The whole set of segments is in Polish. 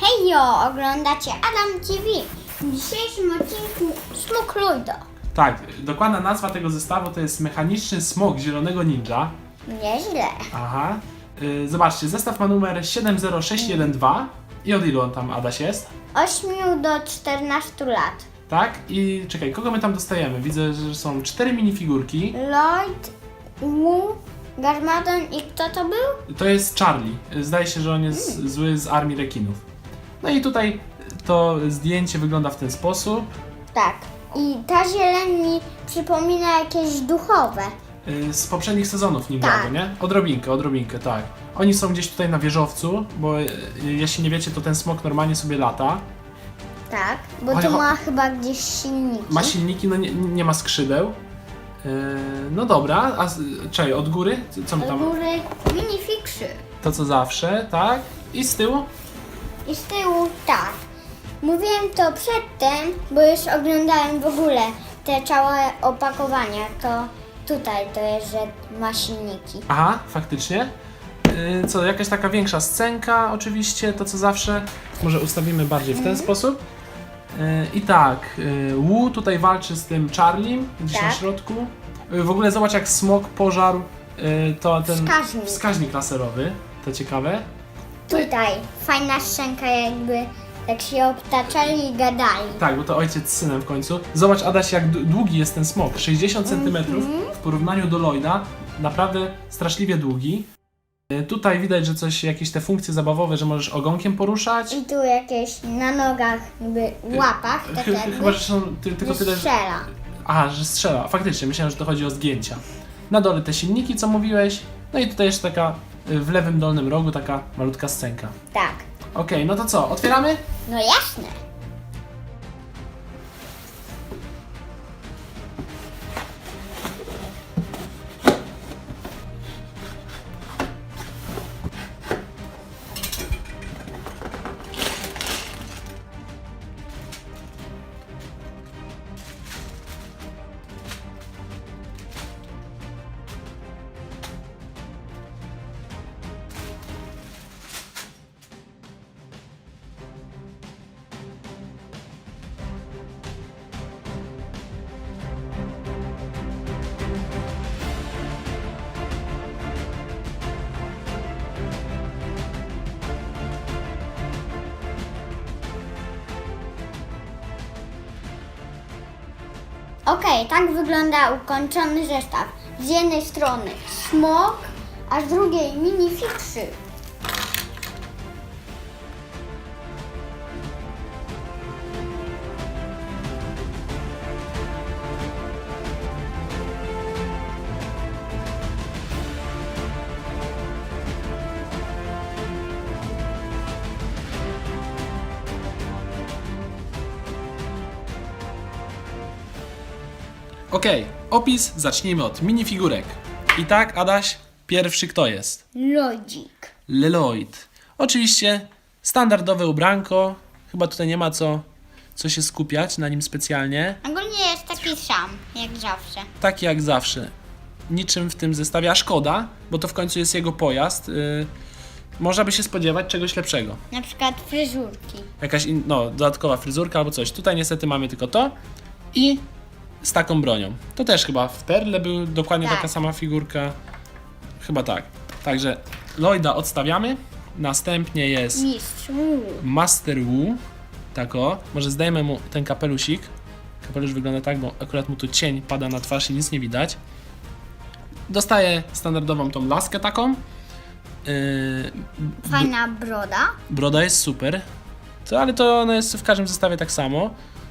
Hejo, oglądacie Adam TV. W dzisiejszym odcinku Smok Lloyda. Tak, dokładna nazwa tego zestawu to jest mechaniczny smok zielonego ninja. Nieźle. Aha. Y, zobaczcie, zestaw ma numer 70612. I od ilu on tam, Adaś, jest? 8 do 14 lat. Tak? I czekaj, kogo my tam dostajemy? Widzę, że są cztery minifigurki. Lloyd, Wu, Garmadon i kto to był? To jest Charlie. Zdaje się, że on jest zły z armii rekinów. No i tutaj to zdjęcie wygląda w ten sposób. Tak. I ta zieleń mi przypomina jakieś duchowe. Y, Z poprzednich sezonów Ninjago, Tak. nie? Odrobinkę, odrobinkę, tak. Oni są gdzieś tutaj na wieżowcu, bo y, jeśli nie wiecie, to ten smok normalnie sobie lata. Tak. Bo ho- ma chyba gdzieś silniki. Ma silniki, no nie, nie ma skrzydeł. Yy, no dobra, a z- czekaj, od góry? Co- Co my Do tam? góry minifixy. To co zawsze, tak? I z tyłu? I z tyłu tak. Mówiłem to przedtem, bo już oglądałem w ogóle te całe opakowania. To tutaj to jest, że ma silniki. Aha, faktycznie. Yy, co, jakaś taka większa scenka oczywiście, to co zawsze. Może ustawimy bardziej w ten sposób. Yy, I tak, yy, Wu tutaj walczy z tym Charliem gdzieś na Tak. środku. Yy, w ogóle zobacz jak smok pożarł yy, to ten Wskaźnik. wskaźnik laserowy. To ciekawe. Tutaj fajna szczęka jakby jak się obtaczali i gadali. Tak, bo to ojciec z synem w końcu. Zobacz, Adaś, jak długi jest ten smok. 60 cm w porównaniu do Lloyda. Naprawdę straszliwie długi. E, Tutaj widać, że coś, jakieś te funkcje zabawowe, że możesz ogonkiem poruszać. I tu jakieś na nogach, jakby łapach, tak Chy- jakby, Chyba, że są ty, tylko tyle, że... strzela. Aha, że strzela. Faktycznie, myślałem, że to chodzi o zdjęcia. Na dole te silniki, co mówiłeś. No i tutaj jeszcze taka, y, w lewym dolnym rogu, taka malutka scenka. Tak. Okej, no to co, otwieramy? No jasne. Okej, tak wygląda ukończony zestaw. Z jednej strony smok, a z drugiej minifixy. Okej, opis zacznijmy od minifigurek. I tak, Adaś, pierwszy kto jest? Lodzik. Leloid. Oczywiście standardowe ubranko. Chyba tutaj nie ma co, co się skupiać na nim specjalnie. Ogólnie jest taki sam, jak zawsze. Taki jak zawsze. Niczym w tym zestawie, a szkoda, bo to w końcu jest jego pojazd. Yy, można by się spodziewać czegoś lepszego. Na przykład fryzurki. Jakaś in, no, dodatkowa fryzurka albo coś. Tutaj niestety mamy tylko to i z taką bronią. To też chyba w Perle był dokładnie Tak. taka sama figurka. Chyba tak. Także Lloyda odstawiamy. Następnie jest Mistrz. Wu. Master Wu. Tak o. Może zdejmę mu ten kapelusik. Kapelusz wygląda tak, bo akurat mu tu cień pada na twarz i nic nie widać. Dostaje standardową tą laskę taką. Yy, Fajna broda. broda jest super. To, ale to ona jest w każdym zestawie tak samo.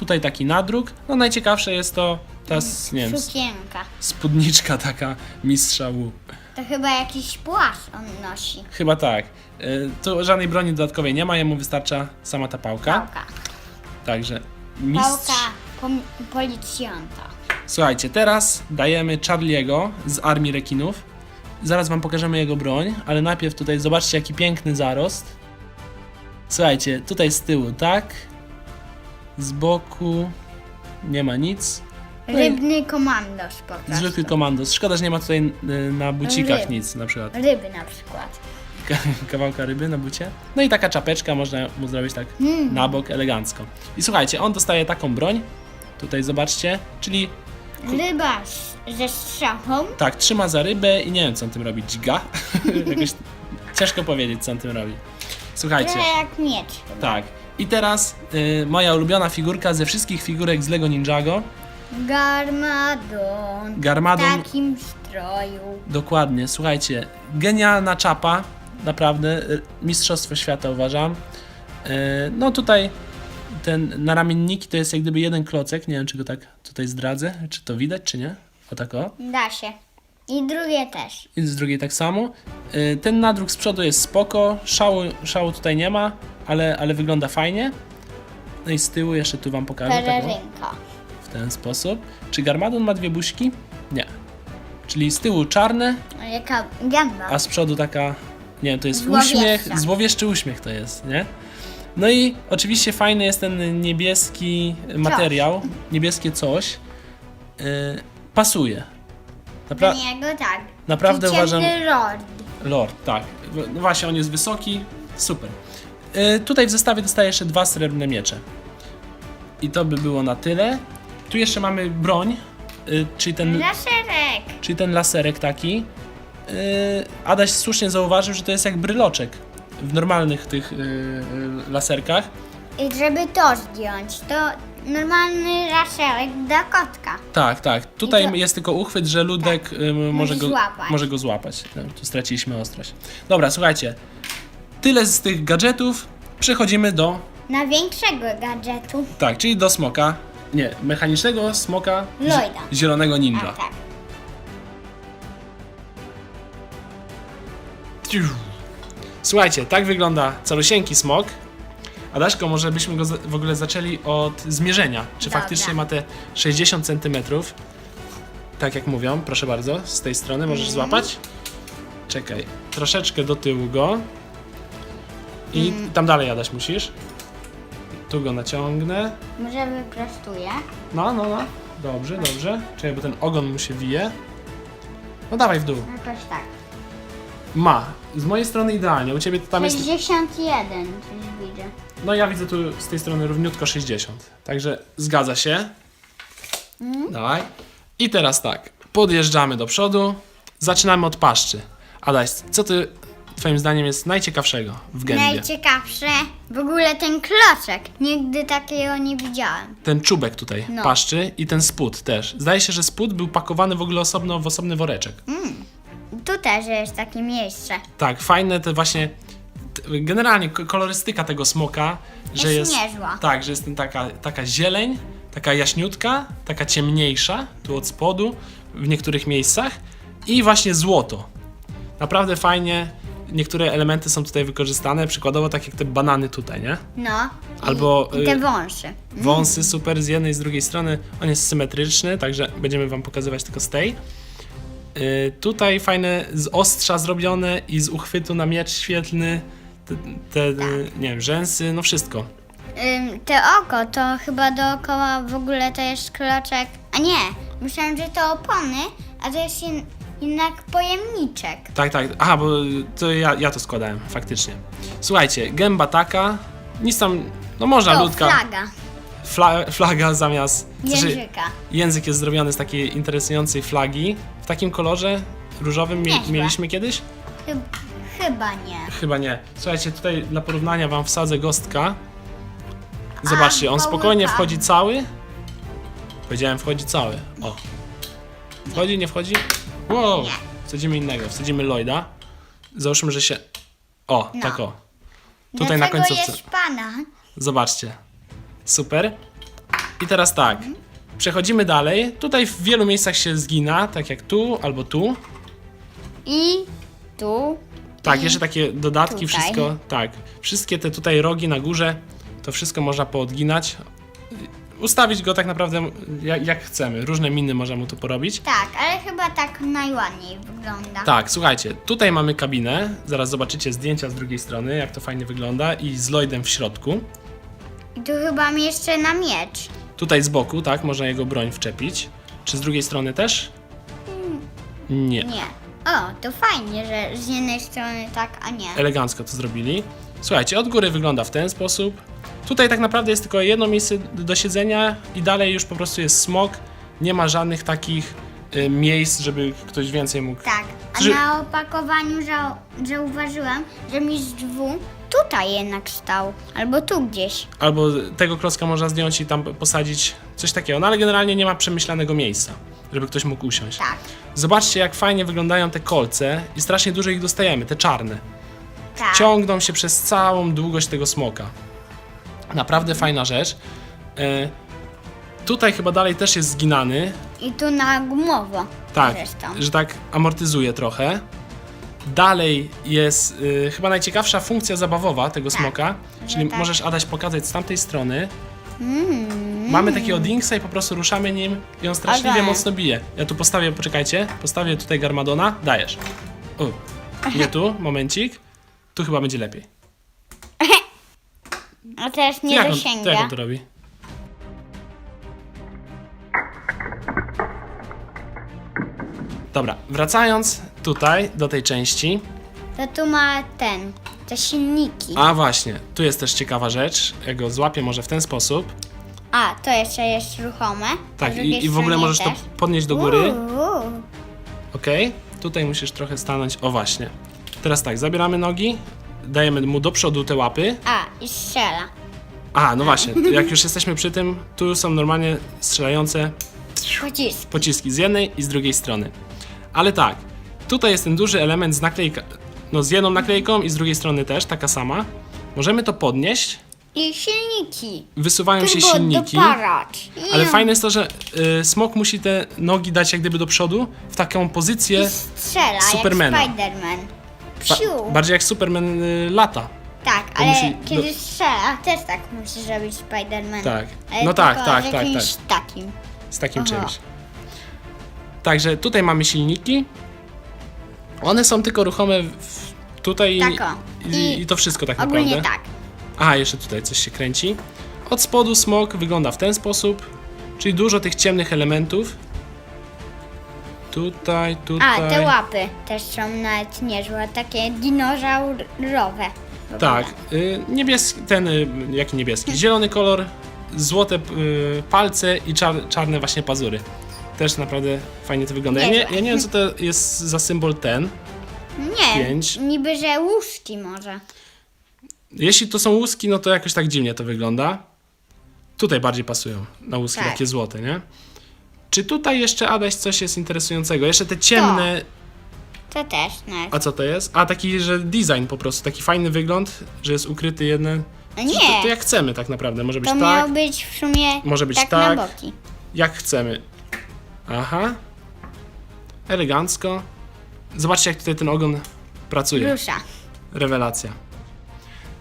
Tutaj taki nadruk. No najciekawsze jest to ta, s- nie wiem, s- Sukienka. spódniczka taka mistrza Wu. To chyba jakiś płaszcz on nosi. Chyba tak. Yy, tu żadnej broni dodatkowej nie ma, jemu wystarcza sama ta pałka. Pałka. Także mistrz... Pałka pom- policjanta. Słuchajcie, teraz dajemy Charliego z armii rekinów. Zaraz wam pokażemy jego broń, ale najpierw tutaj zobaczcie jaki piękny zarost. Słuchajcie, tutaj z tyłu, tak? Z boku nie ma nic. No Rybny komandos po prostu. zwykły komandos. Szkoda, że nie ma tutaj y, na bucikach Ryb. nic na przykład. Ryby na przykład. ka- kawałka ryby na bucie. No i taka czapeczka, można mu zrobić tak na bok elegancko. I słuchajcie, on dostaje taką broń, tutaj zobaczcie, czyli Ryba z- ze strzałą. tak, trzyma za rybę i nie wiem co on tym robi, dźga. Jakoś ciężko powiedzieć co on tym robi. Słuchajcie, Trochę jak miecz. tak. I teraz y, moja ulubiona figurka ze wszystkich figurek z Lego Ninjago, Garmadon. W Garmadon. takim stroju. Dokładnie, słuchajcie, genialna czapa, naprawdę, y, mistrzostwo świata uważam. Y, No tutaj ten naramienniki to jest jak gdyby jeden klocek, nie wiem czy go tak tutaj zdradzę, czy to widać, czy nie? O tak o. Da się. I drugie też. I z drugiej tak samo. Y, Ten nadruk z przodu jest spoko, szału, szału tutaj nie ma, ale, ale wygląda fajnie. No i z tyłu jeszcze tu wam pokażę. Pelerynka. w ten sposób. Czy Garmadon ma dwie buźki? Nie. Czyli z tyłu czarne, No, Jaka gęba. a z przodu taka, nie wiem, to jest Złowieszcza. uśmiech, złowieszczy uśmiech to jest, nie? No i oczywiście fajny jest ten niebieski materiał, niebieskie coś. Yy, pasuje. Do Napra- niego tak. naprawdę ciemny uważam- Lord. Lord, tak. No właśnie, on jest wysoki, super. Yy, tutaj w zestawie dostaje jeszcze dwa srebrne miecze. I to by było na tyle. Tu jeszcze mamy broń, yy, czyli ten Laserek. czyli ten laserek taki. Yy, Adaś słusznie zauważył, że to jest jak bryloczek w normalnych tych yy, laserkach. I żeby to zdjąć, to normalny laserek dla kotka. Tak, tak. Tutaj to- jest tylko uchwyt, że ludek yy, może, go, złapać. może go złapać. No, tu straciliśmy ostrość. Dobra, słuchajcie. Tyle z tych gadżetów. Przechodzimy do. Na większego gadżetu. Tak, czyli do smoka. Nie, mechanicznego smoka zi- Lloyda. zielonego ninja. A tak. Słuchajcie, tak wygląda calusieńki smok. Adaśko, może byśmy go za- w ogóle zaczęli od zmierzenia. Czy Dobra. faktycznie ma te 60 cm? Tak jak mówią, proszę bardzo, z tej strony możesz Mhm. złapać. Czekaj, troszeczkę do tyłu go. I Mm. tam dalej Adaś musisz. Tu go naciągnę. Może wyprostuję. No, no, no. Dobrze, dobrze. Czekaj, bo ten ogon mu się wije. No dawaj w dół. Jakoś tak. Ma. Z mojej strony idealnie. U ciebie to tam jest 61 coś widzę. No ja widzę tu z tej strony równiutko 60. Także zgadza się. Dawaj. I teraz tak. Podjeżdżamy do przodu. Zaczynamy od paszczy. Adaś, co ty twoim zdaniem jest najciekawszego w gębie? Najciekawsze w ogóle ten kloczek. Nigdy takiego nie widziałem. Ten czubek tutaj No. paszczy i ten spód też. Zdaje się, że spód był pakowany w ogóle osobno w osobny woreczek. Tu też jest takie miejsce. Tak, fajne te właśnie. t- Generalnie kolorystyka tego smoka, że Jest jest. niezła. Tak, że jest ten taka, taka zieleń, taka jaśniutka, taka ciemniejsza, tu od spodu, w niektórych miejscach. I właśnie złoto. Naprawdę fajnie. Niektóre elementy są tutaj wykorzystane, przykładowo tak jak te banany tutaj, nie? No. I, Albo, I te y, wąsy. Wąsy super z jednej i z drugiej strony. On jest symetryczny, także będziemy wam pokazywać tylko z tej. Yy, tutaj fajne z ostrza zrobione i z uchwytu na miecz świetlny. Te, te y, nie wiem, rzęsy, no wszystko. Ym, te oko to chyba dookoła w ogóle to jest kloczek. A nie, myślałem, że to opony, a to jest jednak pojemniczek. Tak, tak. Aha, bo to ja, ja to składałem, faktycznie. Słuchajcie, gęba taka. Nic tam, no można To ludka. flaga Fla, flaga zamiast. znaczy, języka. język jest zrobiony z takiej interesującej flagi. W takim kolorze różowym mie- Nieźle. mieliśmy kiedyś? Chyb, chyba nie. Chyba nie. Słuchajcie, tutaj dla porównania wam wsadzę gostka. Zobaczcie, on A, spokojnie Paulka. wchodzi cały. Powiedziałem wchodzi cały. O. Wchodzi, nie wchodzi? Wow. Wsadzimy innego, wsadzimy Lloyda. Załóżmy, że się... O, No. tak o. Tutaj na Dlaczego końcówce. jest pana? Zobaczcie. Super. I teraz tak. Przechodzimy dalej. Tutaj w wielu miejscach się zgina, tak jak tu albo tu. I tu. Tak, jeszcze takie dodatki, tutaj. wszystko. Tak. Wszystkie te tutaj rogi na górze, to wszystko można poodginać. Ustawić go tak naprawdę jak, jak chcemy. Różne miny można mu tu porobić. Tak, ale chyba tak najładniej wygląda. Tak, słuchajcie, tutaj mamy kabinę. Zaraz zobaczycie zdjęcia z drugiej strony, jak to fajnie wygląda. I z Lloydem w środku. I tu chyba jeszcze na miecz. Tutaj z boku, tak, można jego broń wczepić. Czy z drugiej strony też? Nie. Nie. O, to fajnie, że z jednej strony tak, a nie. Elegancko to zrobili. Słuchajcie, od góry wygląda w ten sposób. Tutaj tak naprawdę jest tylko jedno miejsce do siedzenia i dalej już po prostu jest smok. Nie ma żadnych takich y, miejsc, żeby ktoś więcej mógł. Tak, a Że- na opakowaniu zau- zauważyłam, że mistrz W tutaj jednak stał, albo tu gdzieś. Albo tego klocka można zdjąć i tam posadzić coś takiego. No ale generalnie nie ma przemyślanego miejsca, żeby ktoś mógł usiąść. Tak, Zobaczcie, jak fajnie wyglądają te kolce i strasznie dużo ich dostajemy, te czarne. tak. ciągną się przez całą długość tego smoka. Naprawdę fajna rzecz. E, tutaj chyba dalej też jest zginany. I tu na gumowo. Tak, Zresztą. że tak amortyzuje trochę. Dalej jest y, chyba najciekawsza funkcja zabawowa tego smoka, czyli tak. możesz Adaś pokazać z tamtej strony. Mm. Mamy takiego dingsa i po prostu ruszamy nim i on straszliwie mocno bije. Ja tu postawię, poczekajcie, postawię tutaj Garmadona, dajesz. O, nie tu, momencik. Tu chyba będzie lepiej. A teraz nie jak, on, dosięga. jak on to robi? Dobra, wracając tutaj do tej części. To tu ma ten, te silniki. A właśnie, tu jest też ciekawa rzecz. Ja go złapię może w ten sposób. A, to jeszcze jest ruchome. Tak, i, i w ogóle możesz to podnieść do góry. Uuu. Ok, tutaj musisz trochę stanąć. O właśnie. Teraz tak, zabieramy nogi, dajemy mu do przodu te łapy. A, i strzela. A, no właśnie, jak już jesteśmy przy tym, tu są normalnie strzelające Pocisk. pociski z jednej i z drugiej strony. Ale tak, tutaj jest ten duży element z naklejka, no z jedną naklejką i z drugiej strony też, taka sama. Możemy to podnieść, I silniki. wysuwają się Turbo silniki. Ale fajne jest to, że y, smok musi te nogi dać jak gdyby do przodu, w taką pozycję, I strzela Supermana. jak Spiderman. Psiu. bardziej jak Superman y, lata. tak, ale musi kiedy strzela, też tak musi zrobić Spiderman. Tak. Ale No tak, tylko tak, z tak, jakimś takim. z takim Aha. czymś. Także tutaj mamy silniki. One są tylko ruchome w, tutaj i, Tak o. i, I i to wszystko tak Ogólnie naprawdę. tak. A, jeszcze tutaj coś się kręci. Od spodu smok wygląda w ten sposób, czyli dużo tych ciemnych elementów. Tutaj, A, tutaj. te łapy też są nawet niezłe, takie dinozaurowe. Tak, y, niebieski, ten, y, jaki niebieski? Zielony kolor, złote y, palce i czar, czarne właśnie pazury. Też naprawdę fajnie to wygląda. Ja nie, Niezłe. ja nie wiem, co to jest za symbol ten. Nie, Pięć. niby że łóżki może. Jeśli to są łuski, no to jakoś tak dziwnie to wygląda. Tutaj bardziej pasują na łuski Tak. takie złote, nie? Czy tutaj jeszcze, Adaś, coś jest interesującego? Jeszcze te ciemne... To też nawet. A co to jest? A taki, że design po prostu, taki fajny wygląd, że jest ukryty jeden... A To, nie, to jak chcemy tak naprawdę, może być to tak, miało być w sumie Może być tak, tak. na boki. jak chcemy. Aha. Elegancko. Zobaczcie, jak tutaj ten ogon pracuje. Rusza. Rewelacja.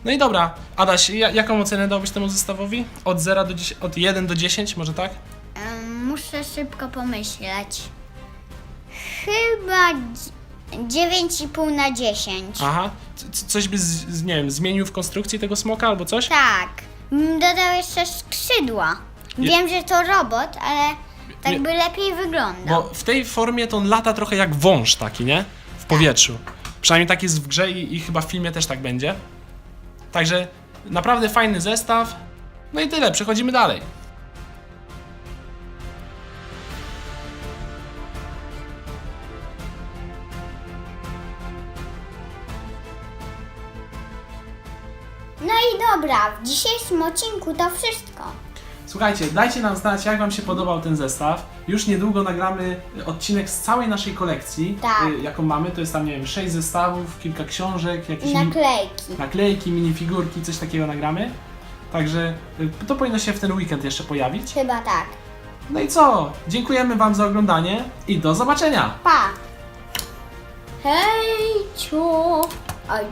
No i dobra, Adaś, ja, jaką ocenę dałbyś temu zestawowi? Od 0 do 10, od 1 do 10, może tak? Muszę szybko pomyśleć. Chyba dz- 9,5 na 10. Aha. C- coś by, z, z, nie wiem, zmienił w konstrukcji tego smoka albo coś? Tak. Mm, Dodał jeszcze skrzydła. Wiem, że to robot, ale tak Nie- by lepiej wyglądał. Bo w tej formie to on lata trochę jak wąż taki, nie? W powietrzu. Przynajmniej tak jest w grze i, i chyba w filmie też tak będzie. Także naprawdę fajny zestaw. No i tyle, przechodzimy dalej. Dobra, w dzisiejszym odcinku to wszystko. Słuchajcie, dajcie nam znać, jak Wam się podobał ten zestaw. Już niedługo nagramy odcinek z całej naszej kolekcji, Tak. y, jaką mamy. To jest tam, nie wiem, 6 zestawów, kilka książek, jakieś I mi- naklejki. naklejki, minifigurki, coś takiego nagramy. Także y, to powinno się w ten weekend jeszcze pojawić. Chyba tak. No i co? Dziękujemy Wam za oglądanie i do zobaczenia! Pa! Hej, ciu! Oj.